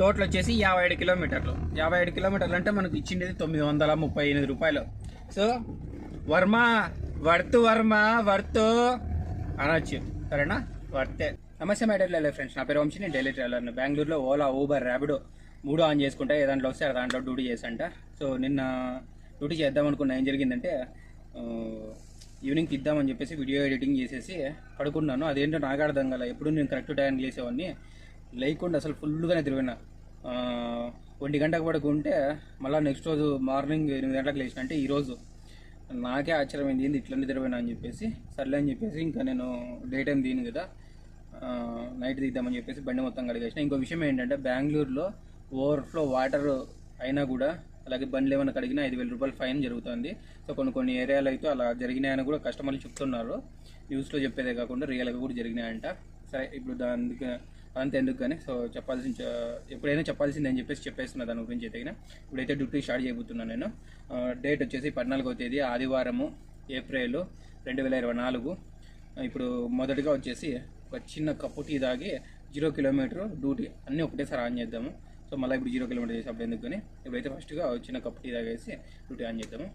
Total వచ్చేసి యాభై ఏడు కిలోమీటర్లు. యాభై ఏడు కిలోమీటర్లు అంటే మనకు ఇచ్చిండేది తొమ్మిది వందల ముప్పై ఎనిమిది రూపాయలు. So Varma worth Varma worth అనొచ్చు. సరేనా? వర్తే. నమస్తే మేడర్లే ఫ్రెండ్స్. నా పేరు వంశీ నేను ఢిల్లీ ట్రావెలర్ని. బెంగళూరులో ఓలా ఊబర్ ర్యాపిడో మూడు ఆన్ చేసుకుంటే. ఏ దాంట్లో వస్తే దాంట్లో డ్యూటీ చేసంట సో నిన్న డ్యూటీ చేద్దాం అనుకున్న ఏం జరిగిందంటే ఈవినింగ్ తీద్దామని చెప్పేసి వీడియో ఎడిటింగ్ చేసేసి పడుకున్నాను. అదేంటో నాకు అర్థం కదా ఎప్పుడు నేను కరెక్ట్ టైం లేసేవాడిని. లేకుండా అసలు ఫుల్గానే తిరిగిన. ఒంటి గంటకు పడుకుంటే మళ్ళీ నెక్స్ట్ రోజు మార్నింగ్ ఎనిమిది గంటలకు లేచిన అంటే ఈరోజు నాకే ఆశ్చర్యమైంది ఏంది ఇట్లా నిద్రపోయినా అని చెప్పేసి. సర్లే అని చెప్పేసి ఇంకా నేను డే టైం దీని కదా. నైట్ దిద్దామని చెప్పేసి బండి మొత్తం కడిగేసిన. ఇంకో విషయం ఏంటంటే బెంగళూరులో ఓవర్ఫ్లో వాటర్ అయినా కూడా అలాగే బండ్లు ఏమైనా కడిగినా ఐదు వేల రూపాయలు ఫైన్ జరుగుతుంది. సో కొన్ని కొన్ని ఏరియాలో అయితే అలా జరిగినాయని కూడా కస్టమర్లు చెప్తున్నారు. న్యూస్లో చెప్పేదే కాకుండా రియల్గా కూడా జరిగినాయంట. సరే ఇప్పుడు దానికి అంత ఎందుకు కానీ సో చెప్పాల్సిన ఎప్పుడైనా చెప్పాల్సింది అని చెప్పేసి చెప్పేస్తున్నా దాని గురించి అయితే ఇప్పుడైతే డ్యూటీ స్టార్ట్ చేయబోతున్నాను నేను. డేట్ వచ్చేసి పద్నాలుగో తేదీ ఆదివారము ఏప్రిల్ రెండు వేల ఇరవై నాలుగు. ఇప్పుడు మొదటిగా వచ్చేసి ఒక చిన్న కప్పు టీ తాగి జీరో కిలోమీటర్ డ్యూటీ అన్నీ ఒకటేసారి ఆన్ చేద్దాము. సో మళ్ళీ ఇప్పుడు జీరో కిలోమీటర్ చేసేప్పుడు ఎందుకు కానీ ఇప్పుడైతే ఫస్ట్గా ఒక చిన్న కప్పు టీ తాగేసి డ్యూటీ ఆన్ చేద్దాము.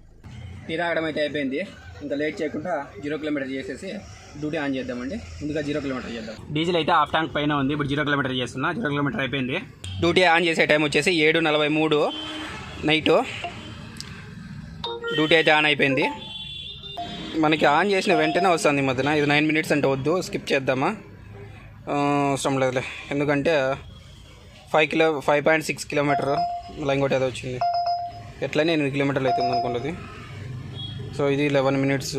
టీ తాగడం అయితే అయిపోయింది. ఇంకా లేట్ చేయకుండా జీరో కిలోమీటర్ చేసేసి డ్యూటీ ఆన్ చేద్దామండి. ముందుగా జీరో కిలోమీటర్ చేద్దాం. డీజిల్ అయితే హాఫ్ ట్యాంక్ పైన ఉంది. ఇప్పుడు జీరో కిలోమీటర్ చేస్తున్నా. జీరో కిలోమీటర్ అయిపోయింది. డ్యూటీ ఆన్ చేసే టైం వచ్చేసి ఏడు నలభై మూడు నైటు. డ్యూటీ అయితే ఆన్ అయిపోయింది. మనకి ఆన్ చేసిన వెంటనే వస్తుంది ఈ మధ్యన. ఇది నైన్ మినిట్స్ అంటే వద్దు. స్కిప్ చేద్దామా? అవసరం లేదులే. ఎందుకంటే five kilo five point six kilometre మళ్ళీ ఇంకోటి ఏదో వచ్చింది. ఎట్లయినా ఎనిమిది కిలోమీటర్లు అవుతుంది అనుకున్నది సో ఇది లెవెన్ మినిట్స్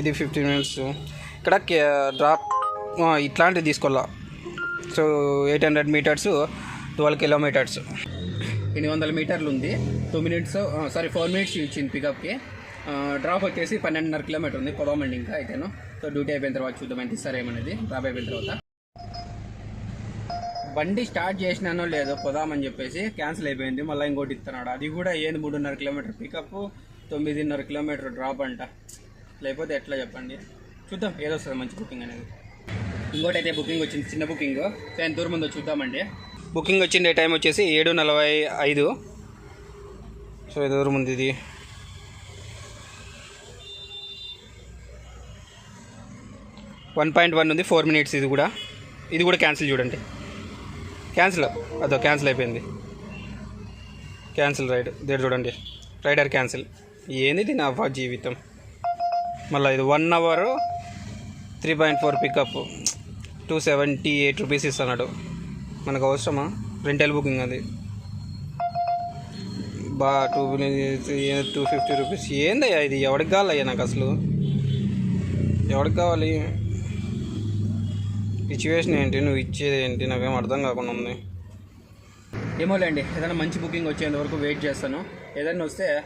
ఇది ఫిఫ్టీన్ మినిట్స్ ఇక్కడ డ్రాప్ ఇట్లాంటివి తీసుకోవాలా. So eight hundred metres twelve kilometres ఎనిమిది వందల మీటర్లు ఉంది. Two minutes sorry four minutes ఇచ్చింది పికప్కి డ్రాప్ వచ్చేసి పన్నెండున్నర కిలోమీటర్ ఉంది పొదమండి ఇంకా అయితేను. సో డ్యూటీ అయిపోయిన తర్వాత చూద్దాం ఎంత ఏమనేది. డ్రాప్ అయిపోయిన తర్వాత. బండి స్టార్ట్ చేసినానో లేదో పొదామని చెప్పేసి క్యాన్సిల్ అయిపోయింది. మళ్ళీ ఇంకోటి ఇస్తున్నాడు. అది కూడా ఏంది మూడున్నర కిలోమీటర్ పికప్ తొమ్మిదిన్నర కిలోమీటర్ డ్రాప్ అంట. లేకపోతే ఎట్లా చెప్పండి? చూద్దాం ఏదో వస్తుంది మంచి బుకింగ్ అనేది. ఇంకోటి అయితే బుకింగ్ వచ్చింది చిన్న బుకింగ్ సో దూరం ముందు చూద్దామండి. బుకింగ్ వచ్చిండే టైం వచ్చేసి ఏడు నలభై ఐదు. సో ఇది దూరం ఉంది ఇది. వన్ పాయింట్ వన్ ఉంది ఫోర్ మినిట్స్ ఇది కూడా. ఇది కూడా క్యాన్సిల్ చూడండి. క్యాన్సిల్ అదో క్యాన్సిల్ అయిపోయింది. క్యాన్సిల్ రైడ్ దేడు చూడండి. రైడర్ క్యాన్సిల్ ఏంది నా అవ్వ జీవితం? మళ్ళీ ఇది one hour three point four pickup two seventy eight rupees ఇస్తున్నాడు. మనకు అవసరమా? రెంటల్ బుకింగ్ అది. బా టూ టూ ఫిఫ్టీ రూపీస్ ఏందయ్యా ఇది? ఎవరికి కావాలయ్యా నాకు అసలు? ఎవరికి కావాలి? సిచ్యువేషన్ ఏంటి? నువ్వు ఇచ్చేది ఏంటి? నాకేం అర్థం కాకుండా ఉంది. ఏమోలేండి. ఏదైనా మంచి బుకింగ్ వచ్చేంత వరకు వెయిట్ చేస్తాను. ఏదైనా వస్తే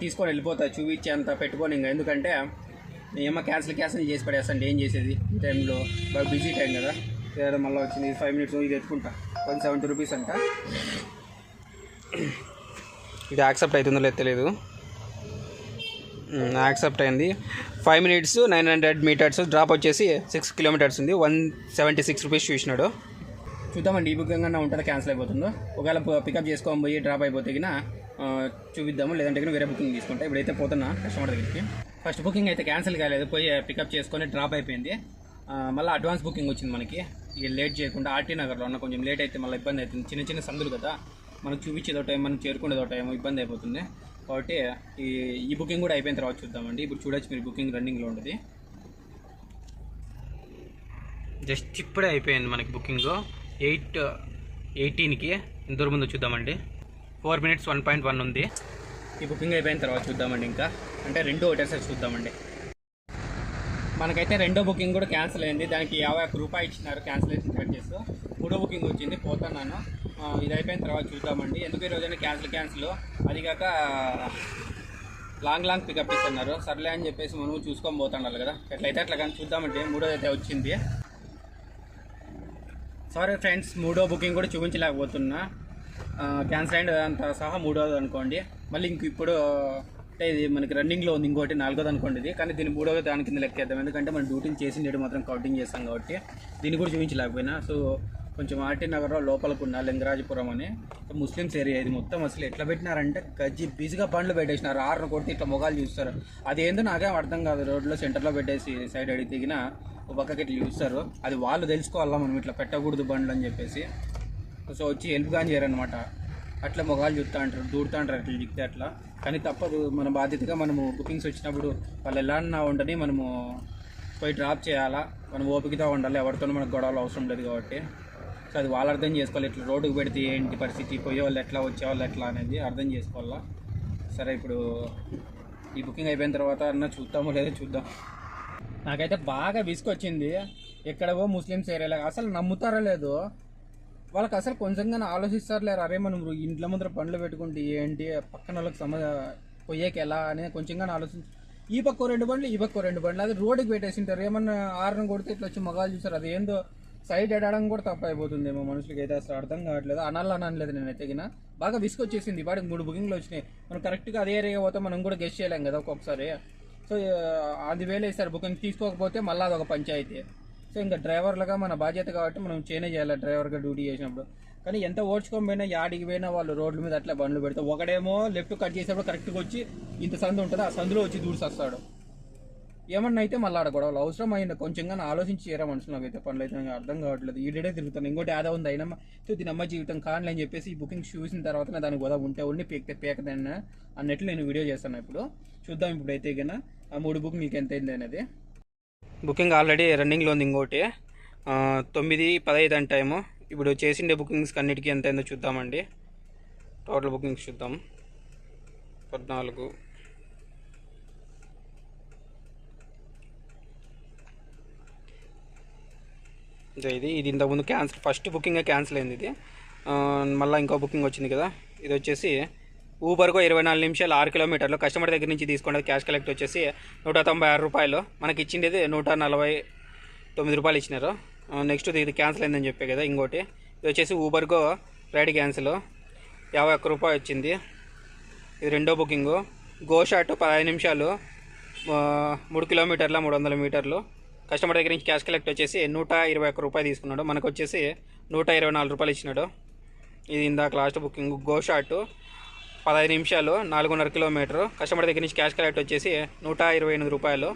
తీసుకొని వెళ్ళిపోతా చూపించేంత పెట్టుకొని ఇంకా. ఎందుకంటే ఏమో క్యాన్సిల్ క్యాన్సిల్ చేసి పడేస్తాను ఏం చేసేది? ఈ టైంలో బాగా బిజీ టైం కదా. ఏదో మళ్ళీ వచ్చింది ఫైవ్ మినిట్స్ ఇది ఎత్తుకుంటా వన్ సెవెంటీ రూపీస్ అంట. ఇది యాక్సెప్ట్ అవుతుందో లేదు తెలియదు యాక్సెప్ట్ అయింది. Five minutes nine hundred metres drop వచ్చేసి సిక్స్ కిలోమీటర్స్ ఉంది. వన్ సెవెంటీ సిక్స్ రూపీస్ చూసినాడు. చూద్దామండి ఈ అన్నా ఉంటుందో? క్యాన్సిల్ అయిపోతుందో? ఒకవేళ పికప్ చేసుకోని పోయి డ్రాప్ అయిపోతే చూపిద్దాము. లేదంటే గిన వేరే బుకింగ్ తీసుకుంటా. ఇప్పుడైతే పోతున్నా కస్టమర్ దగ్గరికి. ఫస్ట్ బుకింగ్ అయితే క్యాన్సిల్ కాలేదు. పోయి పికప్ చేసుకొని డ్రాప్ అయిపోయింది. మళ్ళీ అడ్వాన్స్ బుకింగ్ వచ్చింది మనకి. ఇక లేట్ చేయకుండా ఆర్టీ నగర్లో ఉన్న కొంచెం లేట్ అయితే మళ్ళీ ఇబ్బంది అవుతుంది. చిన్న చిన్న సందులు కదా. మనకు చూపించేదో టైం మనం చేరుకునేదో టైం ఇబ్బంది అయిపోతుంది. కాబట్టి ఈ ఈ బుకింగ్ కూడా అయిపోయిన తర్వాత చూద్దామండి. ఇప్పుడు చూడొచ్చు మీరు బుకింగ్ రన్నింగ్లో ఉంటుంది. జస్ట్ ఇప్పుడే అయిపోయింది మనకి బుకింగ్. ఎయిట్ ఎయిటీన్కి ఎంత ముందు చూద్దామండి. Four minutes one point one ఉంది. ఈ బుకింగ్ అయిపోయిన తర్వాత చూద్దామండి ఇంకా. అంటే రెండు ఒకటేసారి చూద్దామండి. మనకైతే రెండో బుకింగ్ కూడా క్యాన్సిల్ అయింది. దానికి యాభై ఒక్క రూపాయి ఇచ్చినారు క్యాన్సిలేషన్ చార్జెస్ మూడో బుకింగ్ వచ్చింది పోతున్నాను. ఇది అయిపోయిన తర్వాత చూద్దామండి. ఎందుకు ఈ రోజైనా క్యాన్సిల్ క్యాన్సిల్ అది కాక లాంగ్ లాంగ్ పికప్ ఇస్తున్నారు. సర్లే అని చెప్పేసి మనం చూసుకొని పోతుండాలి కదా. ఎట్లయితే అట్లా కానీ చూద్దామంటే మూడోది అయితే వచ్చింది. సారీ ఫ్రెండ్స్ మూడో బుకింగ్ కూడా చూపించలేకపోతున్నా. క్యాన్సర్ అయిన అంత సహా మూడోది అనుకోండి. మళ్ళీ ఇంక ఇప్పుడు అంటే ఇది మనకి రన్నింగ్లో ఉంది ఇంకోటి నాలుగోది అనుకోండి ఇది కానీ దీని మూడోది దాని కింద లెక్కేద్దాం ఎందుకంటే మనం డ్యూటీని చేసి నేడు మాత్రం కౌంటింగ్ చేస్తాం కాబట్టి దీన్ని కూడా చూపించలేకపోయినా. సో కొంచెం ఆర్టీ నగర్లో లోపలకు ఉన్న లింగరాజపురం అని ముస్లిమ్స్ ఏరియా ఇది. మొత్తం అసలు ఎట్లా పెట్టినారంటే గజ్జి బిజీగా బండ్లు పెట్టేసినారు. ఆరును కొడితే ఇట్లా మొగాలు చూస్తారు. అదేందో నాకేం అర్థం కాదు. రోడ్లో సెంటర్లో పెట్టేసి సైడ్ అడిగి దిగిన ఒక పక్కకి ఇట్లా చూస్తారు. అది వాళ్ళు తెలుసుకోవాలా మనం ఇట్లా పెట్టకూడదు బండ్లు అని చెప్పేసి. సో వచ్చి హెల్ప్ కానీ చేయరనమాట అట్లా మొగాలు చూస్తూ అంటారు దూడుతూ అంటారు అట్లా దిగితే అట్లా. కానీ తప్పదు మన బాధ్యతగా మనము బుకింగ్స్ వచ్చినప్పుడు వాళ్ళు ఎలా అన్నా ఉండని మనము పోయి డ్రాప్ చేయాలా. మనం ఓపికతో ఉండాలి ఎవరితోనూ మనకు గొడవలు అవసరం లేదు కాబట్టి. సో అది వాళ్ళు అర్థం చేసుకోవాలి ఇట్లా రోడ్డుకు పెడితే ఏంటి పరిస్థితి పోయేవాళ్ళు ఎట్లా వచ్చేవాళ్ళు ఎట్లా అనేది అర్థం చేసుకోవాలా. సరే ఇప్పుడు ఈ బుకింగ్ అయిపోయిన తర్వాత అన్న చూద్దామో లేదో చూద్దాం. నాకైతే బాగా విసుకొచ్చింది ఎక్కడవో ముస్లిమ్స్ ఏరియాలో అసలు నమ్ముతారో లేదో. వాళ్ళకి అసలు కొంచెంగా ఆలోచిస్తారు లేరు అరే మనం ఇంట్లో ముందర పనులు పెట్టుకుంటే ఏంటి? పక్కన వాళ్ళకి సమ పోయేకి ఎలా అని కొంచెంగా ఆలోచించి ఈ పక్క రెండు బండ్లు ఈ పక్క రెండు బండ్లు. అది రోడ్డుకి పెట్టేసింటారు. ఏమన్నా ఆరణ కొడితే ఇట్లా వచ్చి మగాలు చూసారు అది ఏందో సైడ్ ఎడడం కూడా తప్ప అయిపోతుందేమో మనుషులకి. అయితే అసలు అర్థం కావట్లేదు. అనాలి అనలేదు నేను ఎత్తగిన బాగా విసుకొచ్చేసింది వాడికి మూడు బుకింగ్లు వచ్చినాయి. మనం కరెక్ట్గా అదే ఏరియా పోతే మనం కూడా గెస్ట్ చేయలేం కదా ఒక్కొక్కసారి. సో అది వేలేసారు బుకింగ్. తీసుకోకపోతే మళ్ళీ అదొక పంచాయతీ. సో ఇంకా డ్రైవర్లుగా మన బాధ్యత కాబట్టి మనం చేనే చేయాలి డ్రైవర్గా డ్యూటీ చేసినప్పుడు. కానీ ఎంత ఓడ్చుకొని పోయినా యాడికి పోయినా వాళ్ళు రోడ్ల మీద అట్లా బండ్లు పెడితే ఒకడేమో లెఫ్ట్ కట్ చేసేప్పుడు కరెక్ట్గా వచ్చి ఇంత సందు ఉంటుంది ఆ సందులో వచ్చి దూడిసొస్తాడు. ఏమన్నా అయితే మళ్ళీ ఆడ గొడవలు అవసరం అయిన కొంచెంగా ఆలోచించి చేయరా మనుషులు నాకైతే పనులు అయితే నాకు అర్థం కావట్లేదు. ఈడేడే తిరుగుతాను. ఇంకోటి ఆదా ఉంది అయినా దీని అమ్మ జీవితం కానలే అని చెప్పేసి ఈ బుకింగ్ చూసిన తర్వాత నా దానికి గొడవ ఉంటే ఉండి పీకతే పీకదన్న అన్నట్లు నేను వీడియో చేస్తాను ఇప్పుడు. చూద్దాం ఇప్పుడు అయితే కన్నా ఆ మూడు బుక్ మీకు ఎంత అయింది అనేది. బుకింగ్ ఆల్రెడీ రన్నింగ్లో ఉంది ఇంకోటి. తొమ్మిది పదహైదు అని టైము. ఇప్పుడు చేసిండే బుకింగ్స్ అన్నిటికీ ఎంత అయిందో చూద్దామండి. టోటల్ బుకింగ్స్ చూద్దాం. పద్నాలుగు. ఇది ఇది ఇంతకుముందు క్యాన్సిల్ ఫస్ట్ బుకింగ్ క్యాన్సిల్ అయింది ఇది. మళ్ళీ ఇంకో బుకింగ్ వచ్చింది కదా. ఇది వచ్చేసి ఊబర్కు ఇరవై నాలుగు నిమిషాలు ఆరు కిలోమీటర్లు కస్టమర్ దగ్గర నుంచి తీసుకున్నది క్యాష్ కలెక్ట్ వచ్చేసి నూట తొంభై ఆరు రూపాయలు. మనకి ఇచ్చిండేది నూట నలభై తొమ్మిది రూపాయలు ఇచ్చినారు. నెక్స్ట్ ఇది క్యాన్సిల్ అయిందని చెప్పే కదా ఇంకోటి. ఇది వచ్చేసి ఊబర్కు రైడ్ క్యాన్సిల్. యాభై ఒక్క రూపాయి వచ్చింది. ఇది రెండో బుకింగు. గో షాట్ పదహైదు నిమిషాలు. మూడు కిలోమీటర్ల మూడు వందల మీటర్లు. కస్టమర్ దగ్గర నుంచి క్యాష్ కలెక్ట్ వచ్చేసి నూట ఇరవై ఒక్క రూపాయలు తీసుకున్నాడు. మనకు వచ్చేసి నూట ఇరవై నాలుగు రూపాయలు ఇచ్చినాడు. ఇది ఇందాక లాస్ట్ బుకింగ్. గో షాట్ పదహైదు నిమిషాలు నాలుగున్నర కిలోమీటరు. కస్టమర్ దగ్గర నుంచి క్యాష్ కలెక్ట్ వచ్చేసి నూట ఇరవై ఎనిమిది రూపాయలు.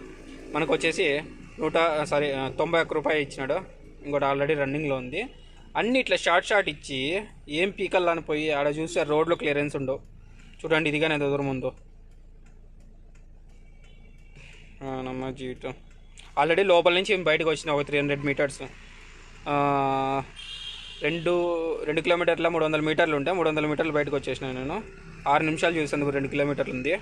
మనకు వచ్చేసి నూట సారీ తొంభై ఒక్క రూపాయి ఇచ్చినాడు. ఇంకోటి ఆల్రెడీ రన్నింగ్లో ఉంది. అన్ని ఇట్లా షార్ట్ షార్ట్ ఇచ్చి ఏం పీకల్లాని పోయి ఆడ చూస్తే రోడ్లో క్లియరెన్స్ ఉండవు. చూడండి ఇదిగానే ఎంత దూరం ఉందో. నమ్మ జీవితం. ఆల్రెడీ లోపల నుంచి బయటకు వచ్చిన ఒక త్రీ హండ్రెడ్ మీటర్స్ రెండు రెండు కిలోమీటర్ల మూడు వందల మీటర్లు ఉంటే మూడు వందల మీటర్లు బయటకు వచ్చేసినాను నేను. ఆరు నిమిషాలు చూసేందుకు రెండు కిలోమీటర్లు ఉంది.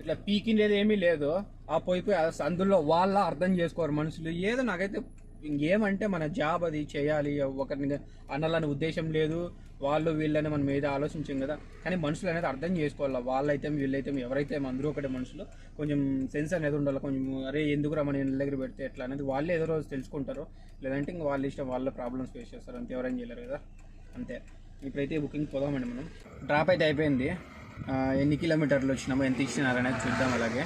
ఇట్లా పీకిండేది ఏమీ లేదు. ఆ పోయిపోయి అందులో వాళ్ళ అర్థం చేసుకోరు మనుషులు. ఏదో నాకైతే ఇంకేమంటే మన జాబ్ అది చేయాలి ఒకరిని అనాలని ఉద్దేశం లేదు. వాళ్ళు వీళ్ళని మనం ఏదో ఆలోచించాం కదా. కానీ మనుషులు అనేది అర్థం చేసుకోవాలి? వాళ్ళైతే వీళ్ళైతే ఎవరైతే అందరూ ఒకటే మనుషులు కొంచెం సెన్స్ అనేది ఉండాలి. కొంచెం అరే ఎందుకురా మన ఇళ్ళ దగ్గర పెడితే ఎట్లా? అనేది వాళ్ళు ఏదో రోజు తెలుసుకుంటారు. లేదంటే ఇంక వాళ్ళ ఇష్టం వాళ్ళ ప్రాబ్లమ్స్ ఫేస్ చేస్తారు. అంతే ఎవరైనా చేయలేరు కదా. అంతే. ఇప్పుడైతే బుకింగ్ పోదామండి మనం. డ్రాప్ అయితే అయిపోయింది. ఎన్ని కిలోమీటర్లు వచ్చినామో ఎంత ఇచ్చినారు అనేది చూద్దాం అలాగే.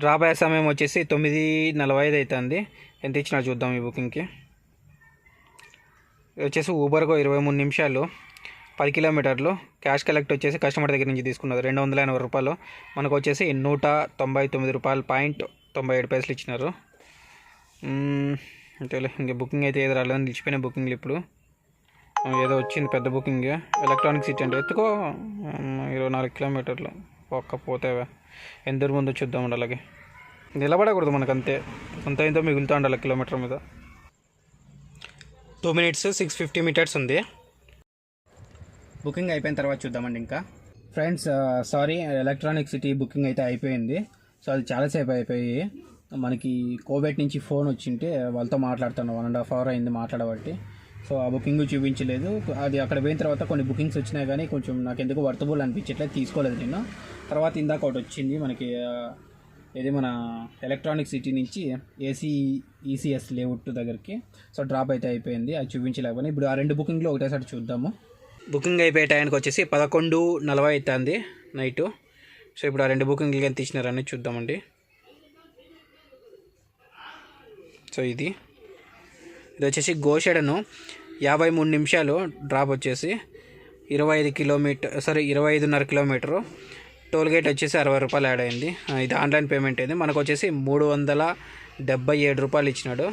డ్రాప్ అయ్యే సమయం వచ్చేసి తొమ్మిది నలభై ఐదు అవుతుంది. ఎంత ఇచ్చినా చూద్దాం ఈ బుకింగ్కి. ఇది వచ్చేసి ఊబర్కు ఇరవై మూడు నిమిషాలు పది కిలోమీటర్లు. క్యాష్ కలెక్ట్ వచ్చేసి కస్టమర్ దగ్గర నుంచి తీసుకున్నారు రెండు వందల ఎనభై రూపాయలు. మనకు వచ్చేసి నూట తొంభై తొమ్మిది రూపాయలు పాయింట్ తొంభై ఏడు పైసలు ఇచ్చినారు. అంతేలే ఇంక బుకింగ్ అయితే ఏది రాలేదు. నిలిచిపోయిన బుకింగ్లు ఇప్పుడు. ఏదో వచ్చింది పెద్ద బుకింగ్. ఎలక్ట్రానిక్ సిటీ అంటే ఎత్తుకో. ఇరవై నాలుగు కిలోమీటర్లు. ఒక్క పోతేవా ఎంత దూరం ముందు చూద్దాం అండి అలాగే. నిలబడకూడదు మనకు అంతే అంత ఇంతో మిగులుతూ ఉండాలి కిలోమీటర్ మీద. Two minutes six fifty metres ఉంది. బుకింగ్ అయిపోయిన తర్వాత చూద్దామండి ఇంకా. Friends sorry electronic city booking అయితే అయిపోయింది. సో అది చాలాసేపు అయిపోయి మనకి కోవిడ్ నుంచి ఫోన్ వచ్చింటే వాళ్ళతో మాట్లాడుతాను వన్ అండ్ హాఫ్ అవర్ అయింది మాట్లాడబట్టి. సో ఆ బుకింగ్ చూపించలేదు. అది అక్కడ పోయిన తర్వాత కొన్ని బుకింగ్స్ వచ్చినాయి కానీ కొంచెం నాకు ఎందుకు వర్తబుల్ అనిపించట్లేదు. తీసుకోలేదు నేను తర్వాత ఇందాక ఒకటి వచ్చింది మనకి uh, ఇది మన ఎలక్ట్రానిక్ సిటీ నుంచి ఏసీ ఈసీఎస్ లేఅవుట్ దగ్గరికి. సో డ్రాప్ అయితే అయిపోయింది. అది చూపించలేకపోయినా. ఇప్పుడు ఆ రెండు బుకింగ్లో ఒకటేసారి చూద్దాము. బుకింగ్ అయిపోయే టైంకి వచ్చేసి పదకొండు నలభై అవుతుంది నైటు సో ఇప్పుడు ఆ రెండు బుకింగ్లు కానీ తీసినారని చూద్దామండి. సో ఇది. ఇది వచ్చేసి గోషెడను యాభై మూడు నిమిషాలు డ్రాప్ వచ్చేసి ఇరవై ఐదు కిలోమీటర్ సారీ ఇరవై ఐదున్నర కిలోమీటరు. టోల్ గేట్ వచ్చేసి అరవై రూపాయలు యాడ్ అయింది. ఇది ఆన్లైన్ పేమెంట్ అయింది. మనకు వచ్చేసి మూడు వందల డెబ్బై ఏడు రూపాయలు ఇచ్చినాడు.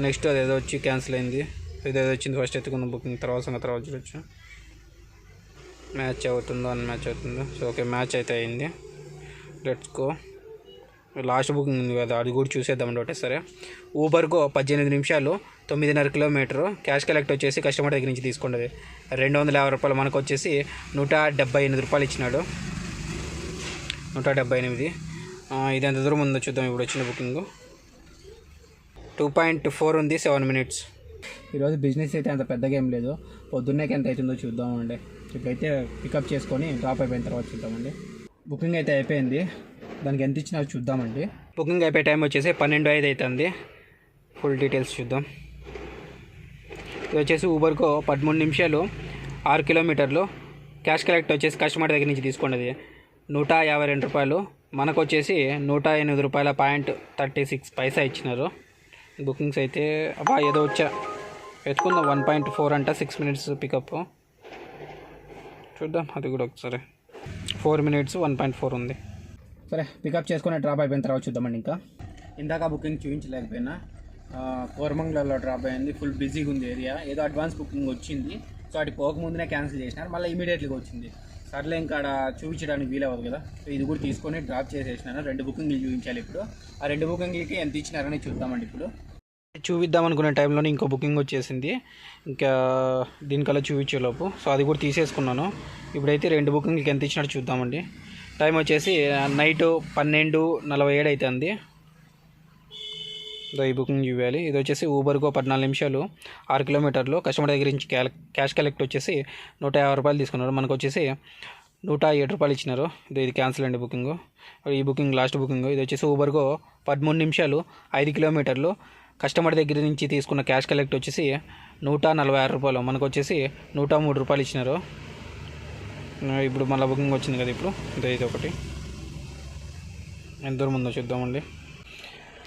నెక్స్ట్ అదేదో వచ్చి క్యాన్సిల్ అయింది. ఇదేదో వచ్చింది ఫస్ట్ ఎత్తుకున్న బుకింగ్ తర్వాత సంగతి తర్వాత చూడొచ్చు. మ్యాచ్ అవుతుందో అని మ్యాచ్ అవుతుందో. సో ఓకే మ్యాచ్ అయితే అయింది. లెట్స్ గో లాస్ట్ బుకింగ్ ఉంది కదా అది కూడా చూసేద్దాం ఒకటే సరే. ఊబర్గో పద్దెనిమిది నిమిషాలు తొమ్మిదిన్నర కిలోమీటరు. క్యాష్ కలెక్ట్ వచ్చేసి కస్టమర్ దగ్గర నుంచి తీసుకున్నది. రెండు వందల యాభై రూపాయలు మనకు వచ్చేసి నూట డెబ్బై ఎనిమిది రూపాయలు ఇచ్చినాడు. నూట డెబ్బై ఎనిమిది. ఇది ఎంత దూరం ఉందో చూద్దాం ఇప్పుడు వచ్చిన బుకింగ్. టూ పాయింట్ ఫోర్ ఉంది సెవెన్ మినిట్స్. ఈరోజు బిజినెస్ అయితే అంత పెద్దగా ఏం లేదు. పొద్దున్నేకి ఎంత అవుతుందో చూద్దామండి. ఇప్పుడైతే పికప్ చేసుకొని డ్రాప్ అయిపోయిన తర్వాత చూద్దామండి. బుకింగ్ అయితే అయిపోయింది. దానికి ఎంత ఇచ్చినా చూద్దామండి. బుకింగ్ అయిపోయే టైం వచ్చేసి పన్నెండు ఐదు అవుతుంది. ఫుల్ డీటెయిల్స్ చూద్దాం. ఇది వచ్చేసి ఊబర్కో పదమూడు నిమిషాలు ఆరు కిలోమీటర్లు. క్యాష్ కలెక్ట్ వచ్చేసి కస్టమర్ దగ్గర నుంచి తీసుకున్నది నూట యాభై రెండు రూపాయలు. మనకు వచ్చేసి నూట ఎనిమిది రూపాయల పాయింట్ థర్టీ సిక్స్ పైసా ఇచ్చినారు. బుకింగ్స్ అయితే అబ్బా ఏదో వచ్చా. ఎత్తుకుందాం వన్ పాయింట్ ఫోర్ అంట సిక్స్ మినిట్స్ పికప్ చూద్దాం అది కూడా ఒకసారి. Four minutes one point four ఉంది. సరే పికప్ చేసుకుని డ్రాప్ అయిపోయిన తర్వాత చూద్దామండి ఇంకా. ఇందాక బుకింగ్ చూపించలేకపోయినా కోరమంగళలో డ్రాప్ అయింది. ఫుల్ బిజీగా ఉంది ఏరియా ఏదో అడ్వాన్స్ బుకింగ్ వచ్చింది. సో అటు పోకముందునే క్యాన్సిల్ చేసినారు. మళ్ళీ ఇమీడియట్లీగా వచ్చింది. సర్లే ఇంకా చూపించడానికి వీలవ్వదు కదా. సో ఇది కూడా తీసుకొని డ్రాప్ చేసేసినాను. రెండు బుకింగ్లు చూపించాలి ఇప్పుడు. ఆ రెండు బుకింగ్లకి ఎంత ఇచ్చినారని చూద్దామండి ఇప్పుడు. చూపిద్దాం అనుకునే టైంలోనే ఇంకో బుకింగ్ వచ్చేసింది. ఇంకా దీనికల్లా చూపించేలోపు సో అది కూడా తీసేసుకున్నాను. ఇప్పుడైతే రెండు బుకింగ్లకి ఎంత ఇచ్చినట్టు చూద్దామండి. టైం వచ్చేసి నైట్ పన్నెండు నలభై ఏడు అవుతుంది. ఇదో ఈ బుకింగ్ చూపించాలి ఇది వచ్చేసి ఊబర్గో పద్నాలుగు నిమిషాలు ఆరు కిలోమీటర్లు. కస్టమర్ దగ్గర నుంచి క్యాష్ కలెక్ట్ వచ్చేసి నూట యాభై రూపాయలు తీసుకున్నారు. మనకు వచ్చేసి నూట ఏడు రూపాయలు ఇచ్చినారు. ఇది ఇది క్యాన్సిల్ అండి బుకింగ్. ఈ బుకింగ్ లాస్ట్ బుకింగ్. ఇది వచ్చేసి ఊబర్గో పదమూడు నిమిషాలు ఐదు కిలోమీటర్లు. కస్టమర్ దగ్గర నుంచి తీసుకున్న క్యాష్ కలెక్ట్ వచ్చేసి నూట నలభై ఆరు రూపాయలు. మనకు వచ్చేసి నూట మూడు రూపాయలు ఇచ్చినారు. ఇప్పుడు మళ్ళీ బుకింగ్ వచ్చింది కదా ఇప్పుడు. ఇది ఇది ఒకటి ఎంత దూరం ఉందో చూద్దామండి.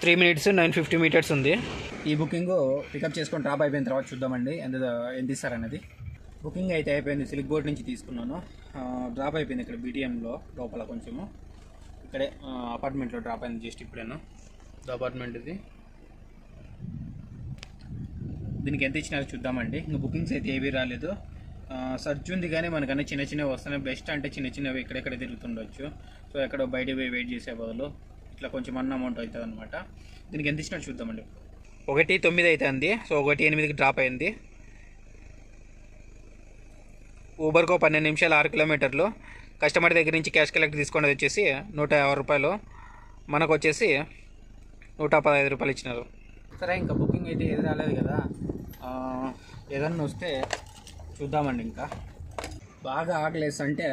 Three minutes nine fifty metres ఉంది. ఈ బుకింగ్ పికప్ చేసుకొని డ్రాప్ అయిపోయిన తర్వాత చూద్దామండి. ఎంత ఎంత ఇస్తారనేది. బుకింగ్ అయితే అయిపోయింది. సిల్క్ బోర్డ్ నుంచి తీసుకున్నాను. డ్రాప్ అయిపోయింది ఇక్కడ బీటీఎంలో లోపల కొంచెము. ఇక్కడే అపార్ట్మెంట్లో డ్రాప్ అయింది జస్ట్ ఇప్పుడేను. ఇది అపార్ట్మెంట్ ఇది. దీనికి ఎంత ఇచ్చినారో చూద్దామండి. ఇంకా బుకింగ్స్ అయితే ఏవి రాలేదు. సర్చ్ ఉంది కానీ మనకన్నా చిన్న చిన్నవి వస్తున్నాయి. బెస్ట్ అంటే చిన్న చిన్నవి ఎక్కడెక్కడ తిరుగుతుండొచ్చు. సో ఎక్కడో బయట పోయి వెయిట్ చేసే బదులు ఇట్లా కొంచెం అన్న అమౌంట్ అవుతుంది అనమాట దీనికి ఎంత ఇచ్చినట్టు చూద్దామండి. ఒకటి తొమ్మిది అవుతుంది సో ఒకటి ఎనిమిదికి డ్రాప్ అయింది. ఊబర్కో పన్నెండు నిమిషాలు ఆరు కిలోమీటర్లు. కస్టమర్ దగ్గర నుంచి క్యాష్ కలెక్ట్ తీసుకున్నది వచ్చేసి నూట యాభై రూపాయలు. మనకు వచ్చేసి నూట పదహైదు రూపాయలు ఇచ్చినారు. సరే ఇంకా బుకింగ్ అయితే ఏది రాలేదు కదా. ఏదన్నా వస్తే చూద్దామండి ఇంకా. బాగా ఆకలేసి అంటే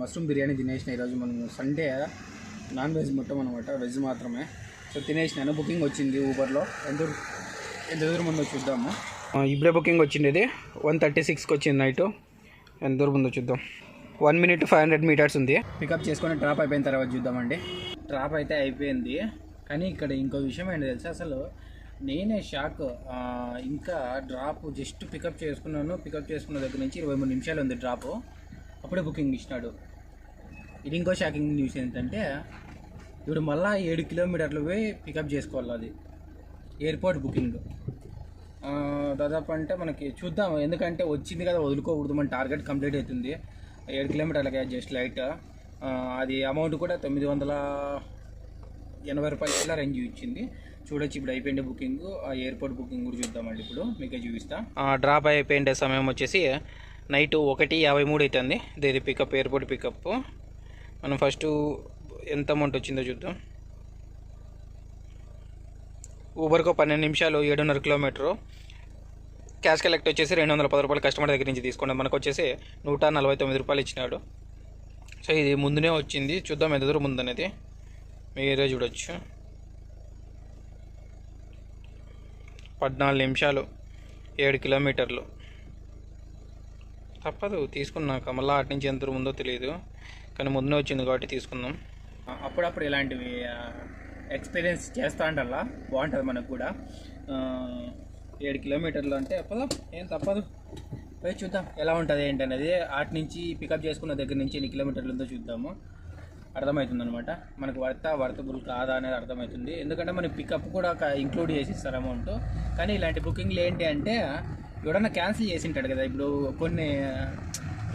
మష్రూమ్ బిర్యానీ తినేసిన ఈరోజు మనం సండే. నాన్ వెజ్ ముట్టం అనమాట వెజ్ మాత్రమే. సో తినేసినాను బుకింగ్ వచ్చింది ఊబర్లో ఎంత ఎంత దూరం ఉందో చూద్దాము. ఇప్పుడే బుకింగ్ వచ్చింది ఇది. వన్ థర్టీ సిక్స్కి వచ్చింది నైట్ ఎంత దూరం ఉందో చూద్దాం. One minute five hundred metres ఉంది. పికప్ చేసుకొని డ్రాప్ అయిపోయిన తర్వాత చూద్దామండి. డ్రాప్ అయితే అయిపోయింది. కానీ ఇక్కడ ఇంకో విషయం ఏంటి తెలుసా? అసలు నేనే షాక్ ఇంకా డ్రాప్ జస్ట్ పికప్ చేసుకున్నాను. పికప్ చేసుకున్న దగ్గర నుంచి ఇరవై మూడు నిమిషాలు ఉంది డ్రాప్ అప్పుడే బుకింగ్ ఇచ్చినాడు. ఇది ఇంకో షాకింగ్ న్యూస్ ఏంటంటే ఇప్పుడు మళ్ళా ఏడు కిలోమీటర్లు పోయి పికప్ చేసుకోవాలి అది. ఎయిర్పోర్ట్ బుకింగ్ దాదాపు అంటే మనకి చూద్దాం ఎందుకంటే వచ్చింది కదా వదులుకోకూడదు మన టార్గెట్ కంప్లీట్ అవుతుంది. ఏడు కిలోమీటర్లకి జస్ట్ లైట్ అది అమౌంట్ కూడా తొమ్మిది వందల ఎనభై రూపాయల రేంజ్ ఇచ్చింది. చూడొచ్చు ఇప్పుడు అయిపోయింది బుకింగ్ ఆ ఎయిర్పోర్ట్ బుకింగ్ కూడా చూద్దామండి ఇప్పుడు మీకే చూపిస్తా. డ్రాప్ అయిపోయిండే సమయం వచ్చేసి నైట్ ఒకటి యాభై మూడు అవుతుంది. దీని పికప్ ఎయిర్పోర్ట్ పికప్ మనం ఫస్ట్ ఎంత అమౌంట్ వచ్చిందో చూద్దాం. ఊబర్కు పన్నెండు నిమిషాలు ఏడున్నర కిలోమీటరు. క్యాష్ కలెక్ట్ వచ్చేసి రెండు వందల పది రూపాయలు కస్టమర్ దగ్గర నుంచి తీసుకోండి. మనకు వచ్చేసి నూట నలభై తొమ్మిది రూపాయలు ఇచ్చినాడు. సో ఇది ముందునే వచ్చింది. చూద్దాం ఎంత దూరం ఉందనేది. మీరే చూడొచ్చు. పద్నాలుగు నిమిషాలు ఏడు కిలోమీటర్లు. తప్పదు తీసుకున్నాక. మళ్ళీ అటు నుంచి ఎంత దూరం ఉందో తెలియదు కానీ ముందే వచ్చింది కాబట్టి తీసుకుందాం. అప్పుడప్పుడు ఇలాంటివి ఎక్స్పీరియన్స్ చేస్తా అంటల్లా బాగుంటుంది మనకు కూడా. ఏడు కిలోమీటర్లు అంటే పదాం ఏం తప్పదు. పోయి చూద్దాం ఎలా ఉంటుంది ఏంటి అనేది అటు నుంచి పికప్ చేసుకున్న దగ్గర నుంచి ఎన్ని కిలోమీటర్లు ఉందో చూద్దాము. అర్థమవుతుంది అనమాట మనకు వర్త వర్తబుల్ కాదా అనేది అర్థమవుతుంది ఎందుకంటే మనకి పికప్ కూడా ఇంక్లూడ్ చేసి ఇస్తారు అమౌంట్ కానీ ఇలాంటి బుకింగ్లు ఏంటి అంటే ఎవడన్నా క్యాన్సిల్ చేసి ఉంటాడు కదా. ఇప్పుడు కొన్ని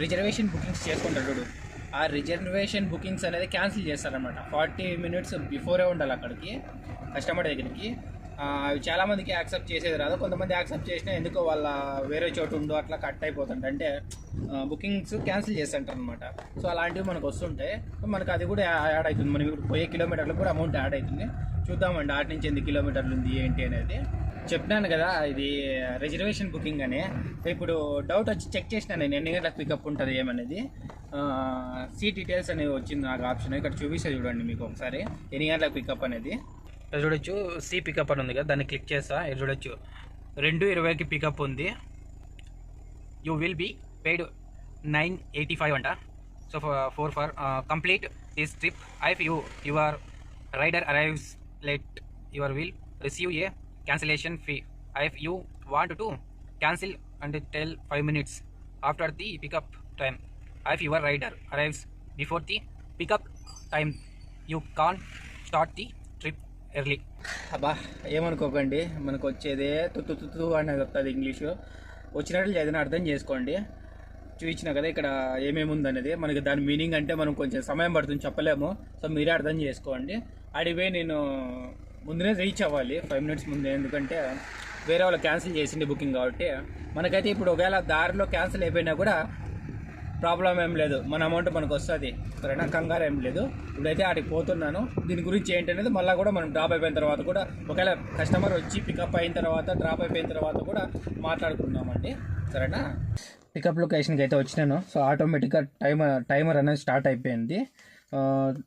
రిజర్వేషన్ బుకింగ్స్ చేసుకుంటాడు చూడు. ఆ రిజర్వేషన్ బుకింగ్స్ అనేది క్యాన్సిల్ చేస్తారనమాట ఫార్టీ మినిట్స్ బిఫోరే ఉండాలి అక్కడికి కస్టమర్ దగ్గరికి. అవి చాలామందికి యాక్సెప్ట్ చేసేది రాదు. కొంతమంది యాక్సెప్ట్ చేసినా ఎందుకో వాళ్ళ వేరే చోటు ఉందో అట్లా కట్ అయిపోతుంది అంటే బుకింగ్స్ క్యాన్సిల్ చేస్తుంటారు అనమాట సో అలాంటివి మనకు వస్తుంటాయి. మనకు అది కూడా యాడ్ అవుతుంది. మనకి ఇప్పుడు పోయే కిలోమీటర్లకు కూడా అమౌంట్ యాడ్ అవుతుంది. చూద్దామండి ఆటి నుంచి ఎన్ని కిలోమీటర్లు ఉంది ఏంటి అనేది. చెప్పినాను కదా ఇది రిజర్వేషన్ బుకింగ్ అని. ఇప్పుడు డౌట్ వచ్చి చెక్ చేసినా నేను ఎన్ని గంటలకు పికప్ ఉంటుంది ఏమనేది. సీట్ డీటెయిల్స్ అనేది వచ్చింది నాకు ఆప్షన్ ఇక్కడ చూపిస్తే చూడండి మీకు ఒకసారి ఎన్ని గంటలకు పికప్ అనేది. ఇక్కడ చూడొచ్చు సి పికప్ అని ఉంది కదా దాన్ని క్లిక్ చేస్తా ఇక్కడ చూడొచ్చు. రెండు ఇరవైకి పికప్ ఉంది. You will be paid nine eighty five అంట so four for complete this trip if you your rider arrives let your will receive a cancellation fee if you want to cancel and tell five minutes after the pickup time if your rider arrives before the pickup time you can start the trip early అబ్బా ఏమనుకోకండి. మనకు వచ్చేదే తుత్తు తుత్తు అని వస్తుంది English. వచ్చినట్లు చదివిన అర్థం చేసుకోండి. చూపించిన కదా ఇక్కడ ఏమేమి ఉందనేది మనకి దాని మీనింగ్ అంటే మనం కొంచెం సమయం పడుతుంది చెప్పలేము. సో మీరే అర్థం చేసుకోండి. అడిపోయి నేను ముందునే రీచ్ అవ్వాలి ఫైవ్ మినిట్స్ ముందే. ఎందుకంటే వేరే వాళ్ళు క్యాన్సిల్ చేసింది బుకింగ్ కాబట్టి మనకైతే ఇప్పుడు ఒకవేళ దారిలో క్యాన్సిల్ అయిపోయినా కూడా ప్రాబ్లం ఏం లేదు. మన అమౌంట్ మనకు వస్తుంది. సరేనా? కంగారు ఏం లేదు. ఇప్పుడైతే ఆడికి పోతున్నాను. దీని గురించి ఏంటనేది మళ్ళీ కూడా మనం డ్రాప్ అయిపోయిన తర్వాత కూడా ఒకవేళ కస్టమర్ వచ్చి పికప్ అయిన తర్వాత డ్రాప్ అయిపోయిన తర్వాత కూడా మాట్లాడుకుందామండి. సరేనా? పికప్ లొకేషన్కి అయితే వచ్చినాను. సో ఆటోమేటిక్గా టైమర్ టైమర్ అనేది స్టార్ట్ అయిపోయింది.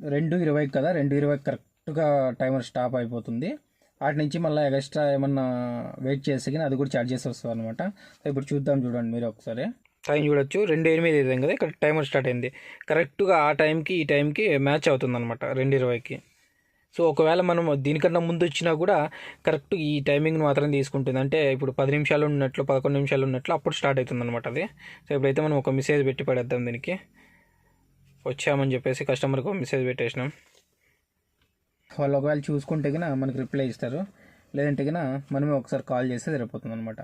రెండు ఇరవై కదా? రెండు ఇరవై కరెక్ట్. కరెక్ట్గా టైమర్ స్టాప్ అయిపోతుంది. వాటి నుంచి మళ్ళీ ఎక్స్ట్రా ఏమన్నా వెయిట్ చేసి అది కూడా ఛార్జెస్ వస్తుంది అనమాట ఇప్పుడు చూద్దాం చూడండి మీరు ఒకసారి. టైం చూడొచ్చు. రెండు ఎనిమిది ఇదేం కదా ఇక్కడ టైమర్ స్టార్ట్ అయింది. కరెక్ట్గా ఆ టైంకి ఈ టైంకి మ్యాచ్ అవుతుంది అనమాట రెండు ఇరవైకి. సో ఒకవేళ మనం దీనికన్నా ముందు వచ్చినా కూడా కరెక్ట్ ఈ టైమింగ్ మాత్రం తీసుకుంటుంది. అంటే ఇప్పుడు పది నిమిషాలు ఉన్నట్లు పదకొండు నిమిషాలు ఉన్నట్లు అప్పుడు స్టార్ట్ అవుతుంది అనమాట అది. సో ఇప్పుడైతే మనం ఒక మెసేజ్ పెట్టి పడేద్దాం దీనికి. వచ్చామని చెప్పేసి కస్టమర్కి ఒక మెసేజ్ పెట్టేసినాం. వాళ్ళు ఒకవేళ చూసుకుంటే గిన మనకి రిప్లై ఇస్తారు. లేదంటే గిన మనమే ఒకసారి కాల్ చేస్తే సరిపోతుంది అనమాట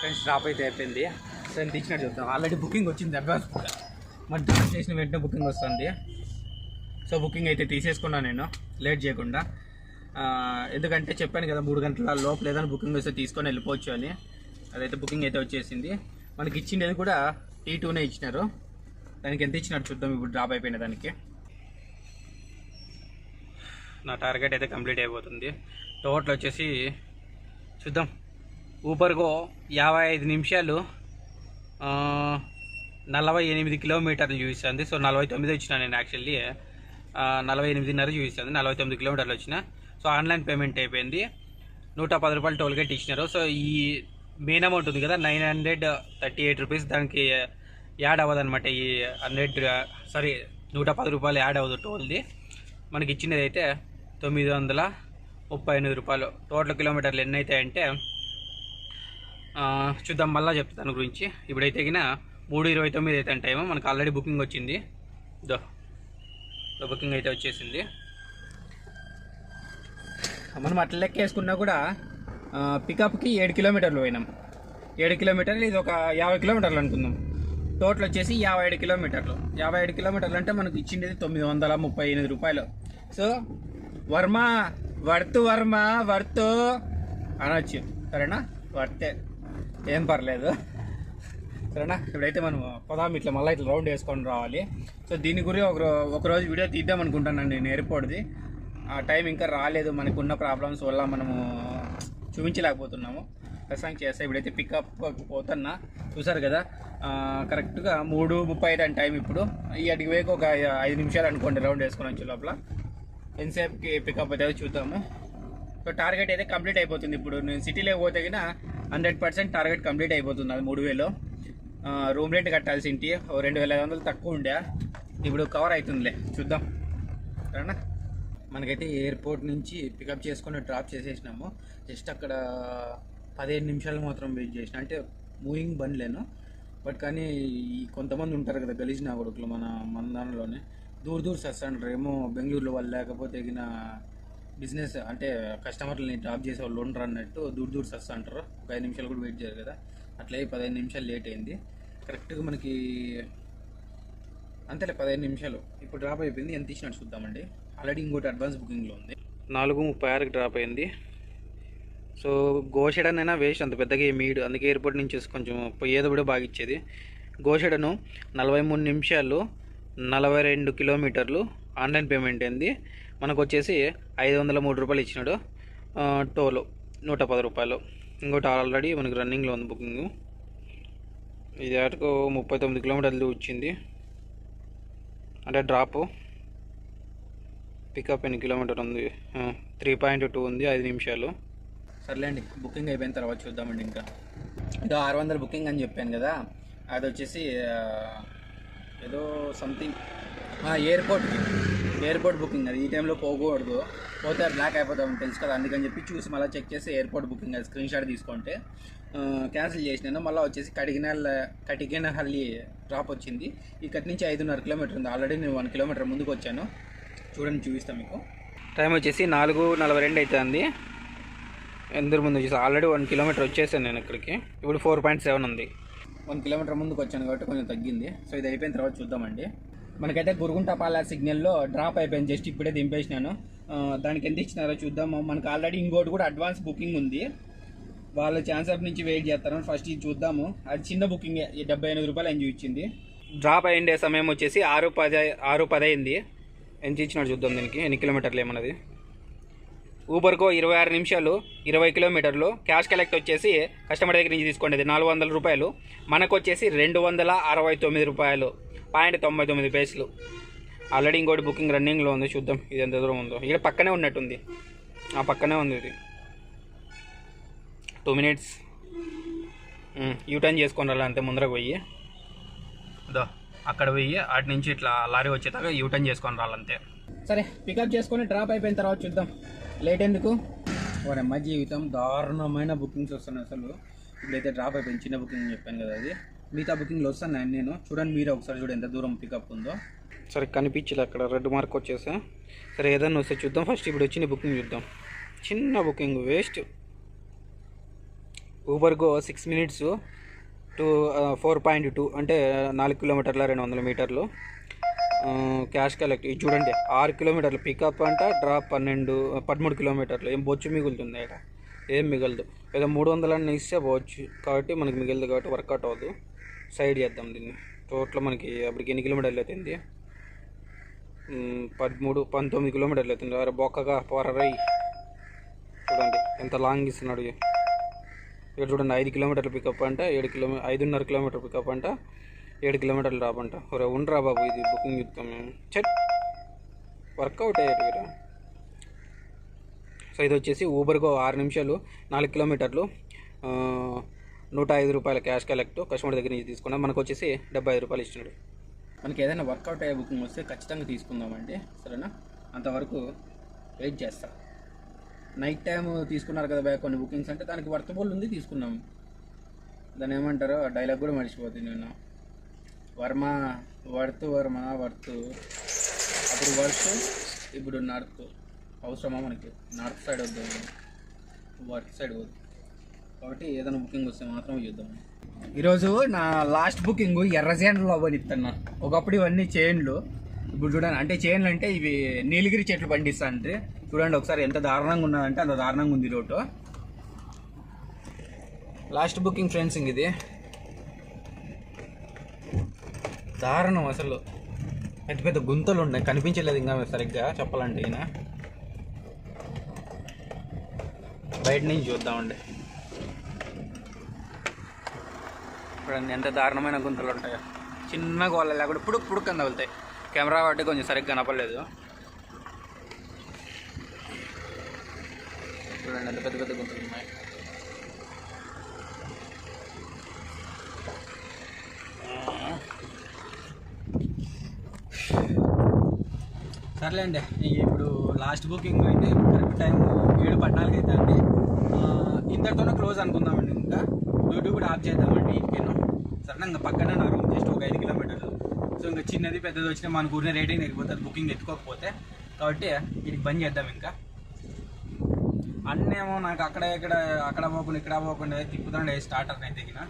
ఫ్రెండ్స్ డ్రాప్ అయితే అయిపోయింది. సో నేను తీసినట్టు చూద్దాం ఆల్రెడీ బుకింగ్ వచ్చింది అడ్వాన్స్ మరి డ్రాప్ చేసిన వెంటనే బుకింగ్ వస్తుంది. సో బుకింగ్ అయితే తీసేసుకున్నాను నేను. లేట్ చేయకుండా. ఎందుకంటే చెప్పాను కదా మూడు గంటల లోపు లేదని బుకింగ్ వస్తే తీసుకొని వెళ్ళిపోవచ్చు అని. అదైతే బుకింగ్ అయితే వచ్చేసింది. మనకి ఇచ్చిండేది కూడా టీ టూనే ఇచ్చినారు. దానికి ఎంత ఇచ్చినారు చూద్దాం ఇప్పుడు డ్రాప్ అయిపోయిన దానికి. నా టార్గెట్ అయితే కంప్లీట్ అయిపోతుంది. టోటల్ వచ్చేసి చూద్దాం. ఊపర్గో యాభై ఐదు నిమిషాలు నలభై ఎనిమిది కిలోమీటర్లు చూపిస్తుంది. సో నలభై తొమ్మిది వచ్చినా నేను యాక్చువల్లీ నలభై ఎనిమిదిన్నర చూపిస్తుంది నలభై తొమ్మిది కిలోమీటర్లు వచ్చిన. సో ఆన్లైన్ పేమెంట్ అయిపోయింది. నూట పది రూపాయలు టోల్ గేట్ ఇచ్చినారు. సో ఈ మెయిన్ అమౌంట్ ఉంది కదా nine hundred thirty eight rupees. దానికి యాడ్ అవ్వదు అనమాట ఈ హండ్రెడ్ సారీ నూట పది రూపాయలు యాడ్ అవ్వదు టోల్ది. మనకి ఇచ్చినది అయితే తొమ్మిది వందల ముప్పై ఎనిమిది రూపాయలు. టోటల్ కిలోమీటర్లు ఎన్ని అవుతాయంటే చూద్దాం మళ్ళీ చెప్తాను దాని గురించి. ఇప్పుడైతే గిన మూడు ఇరవై తొమ్మిది అయితే టైం మనకు ఆల్రెడీ బుకింగ్ వచ్చింది. దో బుకింగ్ అయితే వచ్చేసింది. మనం అట్లా లెక్క వేసుకున్నా కూడా పికప్కి ఏడు కిలోమీటర్లు పోయినాం. ఏడు కిలోమీటర్లు ఇది ఒక యాభై కిలోమీటర్లు అనుకుందాం. టోటల్ వచ్చేసి యాభై ఏడు కిలోమీటర్లు. యాభై ఏడు కిలోమీటర్లు అంటే మనకు ఇచ్చిండేది తొమ్మిది వందల ముప్పై ఎనిమిది రూపాయలు. So Varma worth Varma worth అనొచ్చు. సరేనా? వర్తే. ఏం పర్లేదు. సరేనా? ఇప్పుడైతే మనం పొదాం ఇట్లా మళ్ళీ ఇట్లా రౌండ్ వేసుకొని రావాలి. సో దీని గురించి ఒక ఒకరోజు ఒక రోజు వీడియో తీద్దాం అనుకుంటానండి నేను ఎయిర్పోర్ట్ది ఆ టైం ఇంకా రాలేదు మనకున్న ప్రాబ్లమ్స్ వల్ల మనము చూపించలేకపోతున్నాము. ప్రస్తుతానికి చేస్తే ఇప్పుడైతే పికప్ పోతున్నా. చూసారు కదా? కరెక్ట్గా మూడు ముప్పై ఐదు అని టైం ఇప్పుడు. ఈ అడిగి వేకు ఒక ఐదు నిమిషాలు అనుకోండి రౌండ్ వేసుకొని వచ్చే లోపల. ఎంతసేపుకి పికప్ అయితే చూద్దాము. సో టార్గెట్ అయితే కంప్లీట్ అయిపోతుంది ఇప్పుడు. నేను సిటీలో పోతే గిన హండ్రెడ్ పర్సెంట్ టార్గెట్ కంప్లీట్ అయిపోతుంది అది మూడు వేలు. రూమ్ రెంట్ కట్టాల్సి ఇంటి ఓ రెండు వేల ఐదు వందలు తక్కువ ఉండే. ఇప్పుడు కవర్ అవుతుందిలే చూద్దాం. సరేనా? మనకైతే ఎయిర్పోర్ట్ నుంచి పికప్ చేసుకొని డ్రాప్ చేసేసినాము. జస్ట్ అక్కడ పదిహేను నిమిషాలు మాత్రం వెయిట్ చేసిన. అంటే మూవింగ్ బండ్లేను. బట్ కానీ కొంతమంది ఉంటారు కదా గలీజ్ నా కొడుకులు మన మన దానిలోనే దూర దూర వస్తుంటారు ఏమో బెంగళూరులో వాళ్ళు లేకపోతే తగిన బిజినెస్ అంటే కస్టమర్లని డ్రాప్ చేసే వాళ్ళు ఉండరు అన్నట్టు దూర దూర వస్తుంటారు ఒక ఐదు నిమిషాలు కూడా వెయిట్ చేయరు కదా. అట్లే పదిహేను నిమిషాలు లేట్ అయింది. కరెక్ట్గా మనకి అంతేలే పదిహేను నిమిషాలు. ఇప్పుడు డ్రాప్ అయిపోయింది. ఎంత ఇచ్చినట్టు చూద్దామండి. ఆల్రెడీ ఇంకోటి అడ్వాన్స్ బుకింగ్లో ఉంది. నాలుగు ముప్పై ఆరుకి డ్రాప్ అయింది. సో గోషెడనైనా వేస్ట్. అంత పెద్దగా మీడు అందుకే ఎయిర్పోర్ట్ నుంచి కొంచెం పోయేది కూడా బాగా ఇచ్చేది. గోషెడను నలభై మూడు నిమిషాలు నలభై రెండు కిలోమీటర్లు ఆన్లైన్ పేమెంట్ అయింది. మనకు వచ్చేసి ఐదు వందల మూడు రూపాయలు ఇచ్చినాడు. టోలు. నూట పది రూపాయలు. ఇంకోటి ఆల్రెడీ మనకి రన్నింగ్లో ఉంది బుకింగ్. ఇది ఆటకు ముప్పై తొమ్మిది కిలోమీటర్లు వచ్చింది. అంటే డ్రాప్ పికప్ ఎన్ని కిలోమీటర్ ఉంది? త్రీ పాయింట్ టూ ఉంది ఐదు నిమిషాలు. సర్లేండి బుకింగ్ అయిపోయిన తర్వాత చూద్దామండి ఇంకా. ఏదో ఆరు వందల బుకింగ్ అని చెప్పాను కదా అది వచ్చేసి ఏదో సంథింగ్ ఎయిర్పోర్ట్. ఎయిర్పోర్ట్ బుకింగ్ అది. ఈ టైంలో పోకూడదు. పోతే బ్లాక్ అయిపోతామని తెలుసు కదా అందుకని చెప్పి చూసి మళ్ళీ చెక్ చేసి ఎయిర్పోర్ట్ బుకింగ్ అది స్క్రీన్ షాట్ తీసుకుంటే క్యాన్సిల్ చేసినాను. మళ్ళీ వచ్చేసి కడిగినల్ కటిగినహల్లి డ్రాప్ వచ్చింది. ఇక్కడి నుంచి ఐదున్నర కిలోమీటర్ ఉంది. ఆల్రెడీ నేను వన్ కిలోమీటర్ ముందుకు వచ్చాను. చూడండి చూపిస్తాను మీకు. టైం వచ్చేసి నాలుగు నలభై రెండు అవుతుంది ఎందరు ముందు వచ్చేసి ఆల్రెడీ వన్ కిలోమీటర్ వచ్చేసాను నేను ఇక్కడికి. ఇప్పుడు ఫోర్ పాయింట్ సెవెన్ ఉంది. వన్ కిలోమీటర్ ముందుకు వచ్చాను కాబట్టి కొంచెం తగ్గింది. సో ఇది అయిపోయిన తర్వాత చూద్దామండి. మనకైతే గురుగుంటపాల సిగ్నల్లో డ్రాప్ అయిపోయింది. జస్ట్ ఇప్పుడే దింపేసినాను. దానికి ఎంత ఇచ్చినారో చూద్దాము. మనకు ఆల్రెడీ ఇంకోటి కూడా అడ్వాన్స్ బుకింగ్ ఉంది. వాళ్ళ ఛాన్స్ ఆఫ్ నుంచి వెయిట్ చేస్తారు. ఫస్ట్ ఇది చూద్దాము. అది చిన్న బుకింగ్ డెబ్బై ఎనిమిది రూపాయలు ఎంజీ ఇచ్చింది. డ్రాప్ అయ్యిండే సమయం వచ్చేసి ఆరు పది ఆరు పది అయింది. ఇచ్చినాడు చూద్దాం దీనికి. ఎన్ని కిలోమీటర్లు ఏమన్నది? ఊబర్కో ఇరవై ఆరు నిమిషాలు ఇరవై కిలోమీటర్లు. క్యాష్ కలెక్ట్ వచ్చేసి కస్టమర్ దగ్గర నుంచి తీసుకోండి. నాలుగు వందల రూపాయలు. మనకు వచ్చేసి రెండు వందల అరవై తొమ్మిది రూపాయలు. పాయింట్ తొంభై తొమ్మిది పేస్లు. ఆల్రెడీ ఇంకోటి బుకింగ్ రన్నింగ్లో ఉంది చూద్దాం ఇది ఎంత దూరం ఉందో. ఇక్కడ పక్కనే ఉన్నట్టుంది. ఆ పక్కనే ఉంది ఇది. టూ మినిట్స్ యూటర్న్ చేసుకొని రాలి అంతే ముందరకు పోయి. దో అక్కడ పోయి అటు నుంచి ఇట్లా లారీ వచ్చేదాకా యూటర్న్ చేసుకొని రాలంతే సరే పికప్ చేసుకొని డ్రాప్ అయిపోయిన తర్వాత చూద్దాం. లేట్ ఎందుకు? మా జీవితం దారుణమైన బుకింగ్స్ వస్తున్నాయి అసలు. ఇప్పుడైతే డ్రాప్ అయిపోయింది చిన్న బుకింగ్ చెప్పాను కదా అది. మిగతా బుకింగ్లు వస్తున్నాయి నేను. చూడండి మీరు ఒకసారి చూడండి ఎంత దూరం పికప్ ఉందో. సరే కనిపించలే అక్కడ. రెడ్ మార్క్ వచ్చేసా. సరే ఏదన్నా వస్తే చూద్దాం. ఫస్ట్ ఇప్పుడు వచ్చిన బుకింగ్ చూద్దాం. చిన్న booking waste Uber Go six minutes two four point two అంటే uh, నాలుగు కిలోమీటర్ల రెండు వందల మీటర్లు. Uh, క్యాష్ కలెక్ట్ ఇది చూడండి ఆరు కిలోమీటర్లు పికప్ అంట డ్రాప్ పన్నెండు uh, పదమూడు కిలోమీటర్లు. ఏం బొచ్చు మిగులుతుంది ఇక్కడ ఏం మిగలదు. ఏదో మూడు వందలన్నీ ఇస్తే పోవచ్చు. కాబట్టి మనకి మిగిలింది కాబట్టి వర్కౌట్ అవ్వదు. సైడ్ చేద్దాం దీన్ని. టోటల్ మనకి అప్పటికి ఎన్ని కిలోమీటర్లు అవుతుంది? పదమూడు పంతొమ్మిది కిలోమీటర్లు అవుతుంది. అరే బొక్కగా పోరరై చూడండి ఎంత లాంగ్ ఇస్తున్నాడు ఇక్కడ చూడండి ఐదు కిలోమీటర్లు పికప్ అంట ఏడు కిలోమీ ఐదున్నర కిలోమీటర్ పికప్ అంట ఏడు కిలోమీటర్లు రాబంట ఒరే ఉండరా బాబు ఇది బుకింగ్ చెప్తాం మేము. చెట్ వర్కౌట్ అయ్యారు మీరు సో ఇది వచ్చేసి ఊబర్గో ఆరు నిమిషాలు నాలుగు కిలోమీటర్లు నూట ఐదు రూపాయల క్యాష్ కలెక్ట్ కస్టమర్ దగ్గర నుంచి తీసుకున్నాం. మనకు వచ్చేసి డెబ్బై ఐదు రూపాయలు ఇచ్చినాడు. మనకి ఏదైనా వర్కౌట్ అయ్యే బుకింగ్ వస్తే ఖచ్చితంగా తీసుకుందామండి సరేనా? అంతవరకు వెయిట్ చేస్తా. నైట్ టైం తీసుకున్నారు కదా బ్యాగ్ కొన్ని బుకింగ్స్ అంటే దానికి వర్తబుల్ ఉంది తీసుకున్నాము దాన్ని ఏమంటారో? డైలాగ్ కూడా మర్చిపోతుంది నేను వర్మ వర్త్ వర్మ వర్త్. అప్పుడు వర్త్ ఇప్పుడు నార్త్. అవసరమా మనకి? నార్త్ సైడ్ వద్దు. వర్త్ సైడ్ వద్దు. కాబట్టి ఏదైనా బుకింగ్ వస్తే మాత్రం చూద్దాం. ఈరోజు నా లాస్ట్ బుకింగ్ ఎర్రజేండ్లో అవ్వనిస్తున్నా ఒకప్పుడు ఇవన్నీ చైన్లు. ఇప్పుడు చూడండి అంటే చైన్లు అంటే ఇవి నీలగిరి చెట్లు పండిస్తా అంటే చూడండి ఒకసారి ఎంత దారుణంగా ఉన్నదంటే అంత దారుణంగా ఉంది రోడ్డు. లాస్ట్ బుకింగ్ ఫ్రెండ్స్ ఇంక ఇది. దారుణం అసలు. పెద్ద పెద్ద గుంతలు ఉన్నాయి. కనిపించలేదు ఇంకా సరిగ్గా చెప్పాలంటే ఈయన. బయట నుంచి చూద్దామండి. చూడండి ఎంత దారుణమైన గుంతలు ఉంటాయో. చిన్న గోళ్ళ లేకుండా పుడుక్ పుడుక్ కింద వెళ్తాయి కెమెరా కాబట్టి కొంచెం సరిగ్గా కనపడలేదు. చూడండి ఎంత పెద్ద పెద్ద గుంతలు ఉన్నాయి. సర్లేండి ఇప్పుడు లాస్ట్ బుకింగ్ అయితే కరెక్ట్ టైం ఏడు పద్నాలుగు అయితే అండి ఇంతటితోనే క్లోజ్ అనుకుందామండి ఇంకా. యూట్యూబ్ కూడా ఆఫ్ చేద్దామండి. ఇంకేను సరే ఇంకా పక్కన నా రూమ్ జస్ట్ ఒక ఐదు కిలోమీటర్లు. సో ఇంకా చిన్నది పెద్దది వచ్చినా మన ఊరినే రేటింగ్ ఎక్కిపోతుంది బుకింగ్ ఎత్తుకోకపోతే కాబట్టి ఇది బంద్ చేద్దాం ఇంకా. అన్నేమో నాకు అక్కడ ఇక్కడ అక్కడ పోకుండా ఇక్కడ పోకుండా తిప్పుతాడు స్టార్టర్ అయితే దిగిన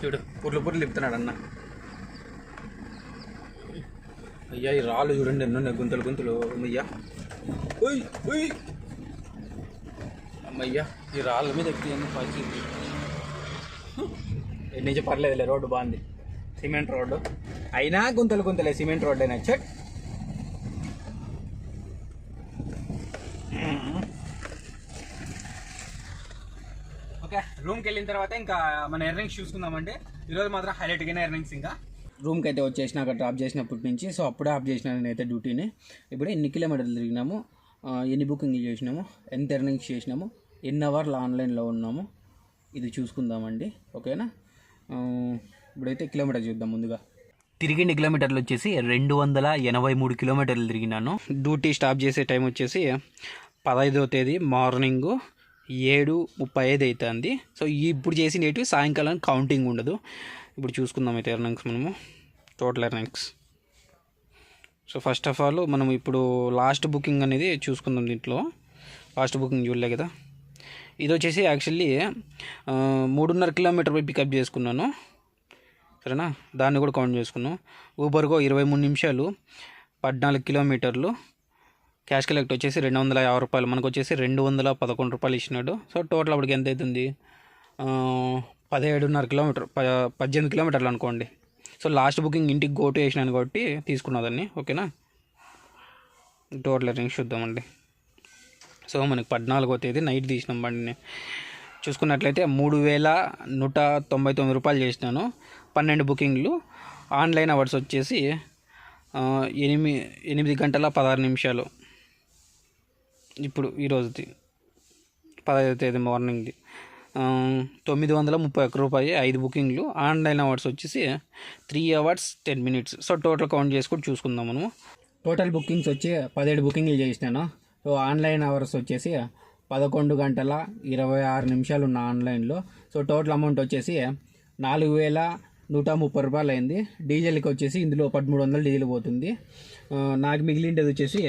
చూడు పుర్లు పుర్లు తిప్పుతున్నాడు అన్న. అయ్యా ఈ రాళ్ళు చూడండి ఎన్నున్నాయి గుంతలు గుంతలు. అమ్మయ్యా. ఉయ్ ఉయ్ అమ్మయ్యా. ఈ రాళ్ళ మీద ఎక్కి ఎన్ని పరిస్థితి నుంచి పర్లేదులే రోడ్డు బాగుంది. Cement road. అయినా గుంతలు గుంతలే సిమెంట్ రోడ్ అయినా. చెట్ ఓకే రూమ్కి వెళ్ళిన తర్వాత ఇంకా మన ఎర్నింగ్స్ చూసుకుందామండి. ఈరోజు మాత్రం హైలైట్గానే ఎర్నింగ్స్ ఇంకా. రూమ్కి అయితే వచ్చేసిన అక్కడ డ్రాప్ చేసినప్పటి నుంచి సో అప్పుడే ఆఫ్ చేసిన నేనైతే డ్యూటీని. ఇప్పుడు ఎన్ని కిలోమీటర్లు తిరిగినాము? ఎన్ని బుకింగ్ చేసినాము? ఎంత ఎర్నింగ్స్ చేసినాము? ఎన్ని అవర్లు ఆన్లైన్లో ఉన్నాము ఇది చూసుకుందామండి ఓకేనా? ఇప్పుడైతే కిలోమీటర్ చూద్దాం ముందుగా. తిరిగిండి కిలోమీటర్లు వచ్చేసి రెండు వందల ఎనభై మూడు కిలోమీటర్లు తిరిగినాను. డ్యూటీ స్టాప్ చేసే టైం వచ్చేసి పదహైదవ తేదీ మార్నింగ్ ఏడు ముప్పై ఐదు అవుతుంది సో ఇప్పుడు చేసినవి సాయంకాలం కౌంటింగ్ ఉండదు. ఇప్పుడు చూసుకుందాం అయితే ఎర్నింగ్స్ మనము total earnings so first of all మనం ఇప్పుడు లాస్ట్ బుకింగ్ అనేది చూసుకుందాం దీంట్లో. లాస్ట్ బుకింగ్ చూడలే కదా. ఇది వచ్చేసి యాక్చువల్లీ మూడున్నర కిలోమీటర్ పోయి పికప్ చేసుకున్నాను. సరేనా? దాన్ని కూడా కౌంట్ చేసుకున్నాం ఊబర్గో ఇరవై మూడు నిమిషాలు పద్నాలుగు కిలోమీటర్లు. క్యాష్ కలెక్ట్ వచ్చేసి రెండు వందల యాభై రూపాయలు. మనకు వచ్చేసి రెండు వందల పదకొండు రూపాయలు ఇచ్చినాడు. సో టోటల్ అప్పటికి ఎంత అవుతుంది? పదిహేడున్నర కిలోమీటర్ ప పద్దెనిమిది కిలోమీటర్లు అనుకోండి. సో లాస్ట్ బుకింగ్ ఇంటికి గోటు వేసినాను కాబట్టి తీసుకున్నదాన్ని ఓకేనా టోటల్ అరేంజ్ చూద్దామండి. సో మనకి పద్నాలుగో తేదీ నైట్ తీసినాం బండిని. చూసుకున్నట్లయితే మూడు వేల నూట తొంభై తొమ్మిది రూపాయలు చేసినాను. పన్నెండు బుకింగ్లు. ఆన్లైన్ అవర్స్ వచ్చేసి ఎనిమిది ఎనిమిది గంటల పదహారు నిమిషాలు. ఇప్పుడు ఈరోజుది పదహైదు తేదీ మార్నింగ్ది. తొమ్మిది వందల ముప్పై ఒక్క రూపాయి ఐదు బుకింగ్లు. ఆన్లైన్ అవర్స్ వచ్చేసి three hours ten minutes. So total count చేసుకొని చూసుకుందాం మనము. టోటల్ బుకింగ్స్ వచ్చి పదిహేడు బుకింగ్లు చేసినాను. సో ఆన్లైన్ అవర్స్ వచ్చేసి పదకొండు గంటల ఇరవై ఆరు నిమిషాలు ఉన్న ఆన్లైన్లో. సో టోటల్ అమౌంట్ వచ్చేసి నాలుగు వేల నూట ముప్పై రూపాయలు అయింది. డీజిల్కి వచ్చేసి ఇందులో పదమూడు వందలు డీజిల్ పోతుంది. నాకు మిగిలిండేది వచ్చేసి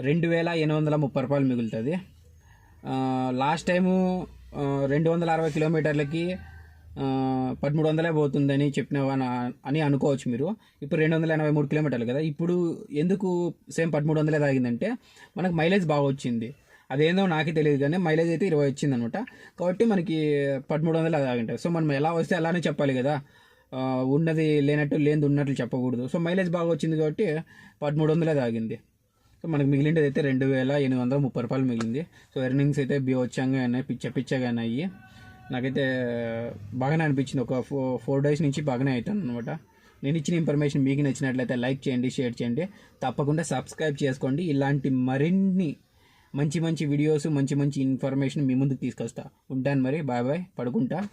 రెండు వేల ఎనిమిది వందల ముప్పై రూపాయలు మిగులుతుంది. లాస్ట్ టైము రెండు వందల అరవై కిలోమీటర్లకి పదమూడు వందలే పోతుందని చెప్పినవా అని అనుకోవచ్చు మీరు. ఇప్పుడు రెండు వందల ఎనభై మూడు కిలోమీటర్లు కదా. ఇప్పుడు ఎందుకు సేమ్ పదమూడు వందలే తాగిందంటే మనకు మైలేజ్ బాగా వచ్చింది. అదేందో నాకే తెలియదు కానీ మైలేజ్ అయితే ఇరవై వచ్చింది అనమాట కాబట్టి మనకి పదమూడు వందలు తాగింటారు. సో మనం ఎలా వస్తే అలానే చెప్పాలి కదా. ఉన్నది లేనట్టు లేనిది ఉన్నట్లు చెప్పకూడదు. సో మైలేజ్ బాగా వచ్చింది కాబట్టి పదమూడు వందలే తాగింది. సో మనకి మిగిలిండేది అయితే రెండు వేల ఎనిమిది వందల ముప్పై రూపాయలు మిగిలింది. సో ఎర్నింగ్స్ అయితే బీవచ్చంగా అయినాయి పిచ్చ పిచ్చగా అయినాయి నాకైతే బాగానే అనిపించింది. ఒక ఫో ఫోర్ డేస్ నుంచి బాగానే అవుతాను అనమాట నేను ఇచ్చిన ఇన్ఫర్మేషన్ మీకు నచ్చినట్లయితే లైక్ చేయండి షేర్ చేయండి. తప్పకుండా సబ్స్క్రైబ్ చేసుకోండి. ఇలాంటి మరిన్ని మంచి మంచి వీడియోస్ మంచి మంచి ఇన్ఫర్మేషన్ మీ ముందుకు తీసుకొస్తా. ఉంటాను మరి. Bye bye. పడుకుంటా.